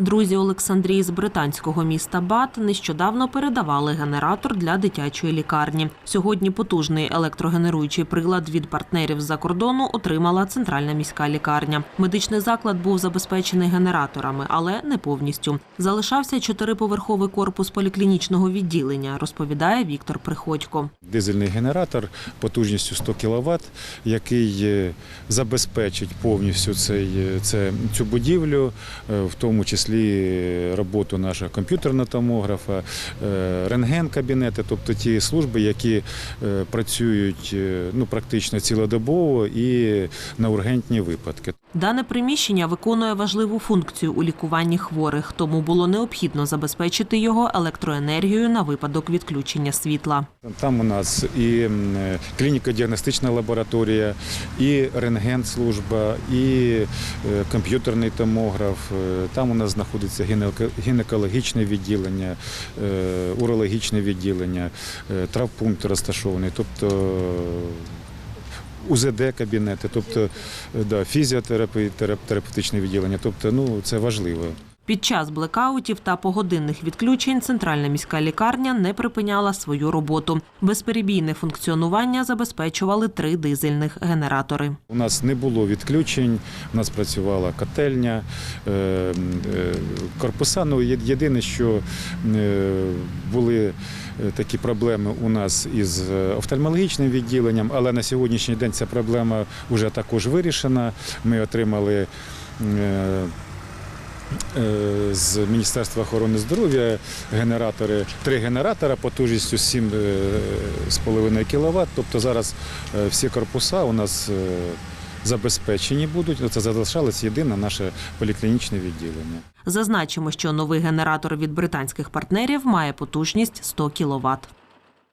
Друзі Олександрії з британського міста Бат нещодавно передавали генератор для дитячої лікарні. Сьогодні потужний електрогенеруючий прилад від партнерів з-за кордону отримала центральна міська лікарня. Медичний заклад був забезпечений генераторами, але не повністю. Залишався чотириповерховий корпус поліклінічного відділення, розповідає Віктор Приходько. Дизельний генератор потужністю 100 кВт, який е, забезпечить повністю цей, е, цю будівлю, е, в тому числі роботу нашого комп'ютерного томографа, е, рентген-кабінети, тобто ті служби, які е, працюють е, ну, практично цілодобово і на ургентні випадки. Дане приміщення виконує важливу функцію у лікуванні хворих, тому було необхідно забезпечити його електроенергією на випадок відключення світла. Там у нас і е, клініко-діагностична лабораторія, і рентген-служба, і е, комп'ютерний томограф. Е, Там у нас знаходиться гінеко- гінекологічне відділення, урологічне відділення, травпункт розташований, тобто УЗД-кабінети, тобто е, да, фізіотерапи- терапевтичне відділення. Тобто, ну, це важливо. Під час блекаутів та погодинних відключень центральна міська лікарня не припиняла свою роботу. Безперебійне функціонування забезпечували три дизельних генератори. У нас не було відключень, у нас працювала котельня, е, е, корпуса. Ну, єдине, що е, були такі проблеми у нас із офтальмологічним відділенням, але на сьогоднішній день ця проблема вже також вирішена. Ми отримали. Е, е, З Міністерства охорони здоров'я генератори, три генератора потужністю 7,5 кВт. Тобто зараз е, всі корпуса у нас е, забезпечені будуть. Це залишалось єдине наше поліклінічне відділення. Зазначимо, що новий генератор від британських партнерів має потужність 100 кВт.